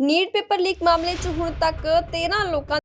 NEET paper leak ਮਾਮਲੇ 'ਚ ਹੁਣ ਤੱਕ 13 ਲੋਕਾਂ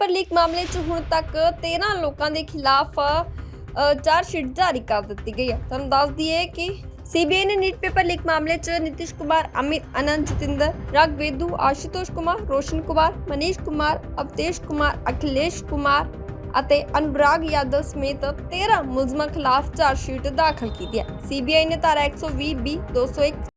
ਪੇਪਰ ਲੀਕ ਮਾਮਲੇ 'ਚ ਹੁਣ ਤੱਕ 13 ਲੋਕਾਂ ਦੇ ਖਿਲਾਫ ਚਾਰ ਜਾਰੀ ਕਰ ਦਿੱਤੀ ਗਈ ਹੈ। ਤੁਹਾਨੂੰ ਦੱਸ ਦਈਏ ਕਿ ਸੀਬੀਆਈ ਨੇ ਨੀਟ ਪੇਪਰ ਲੀਕ ਮਾਮਲੇ 'ਚ ਨਿਤਿਸ਼ ਕੁਮਾਰ, ਅਮਿਤ, ਅਨੰਤ, ਜਤਿੰਦਰ ਰਗਵੇਦੂ ਆਸ਼ੂਤੋਸ਼ ਕੁਮਾਰ, ਰੋਸ਼ਨ ਕੁਮਾਰ, ਮਨੀਸ਼ ਕੁਮਾਰ, ਅਵਤੇਸ਼ ਕੁਮਾਰ, ਅਖਿਲੇਸ਼ ਕੁਮਾਰ ਅਤੇ ਅਨੁਰਾਗ ਯਾਦਵ ਸਮੇਤ 13 ਮੁਲਜ਼ਮਾਂ ਖਿਲਾਫ ਚਾਰਜਸ਼ੀਟ ਦਾਖਲ ਕੀਤੀ ਹੈ। ਸੀਬੀਆਈ ਨੇ ਧਾਰਾ 120 ਬੀ 201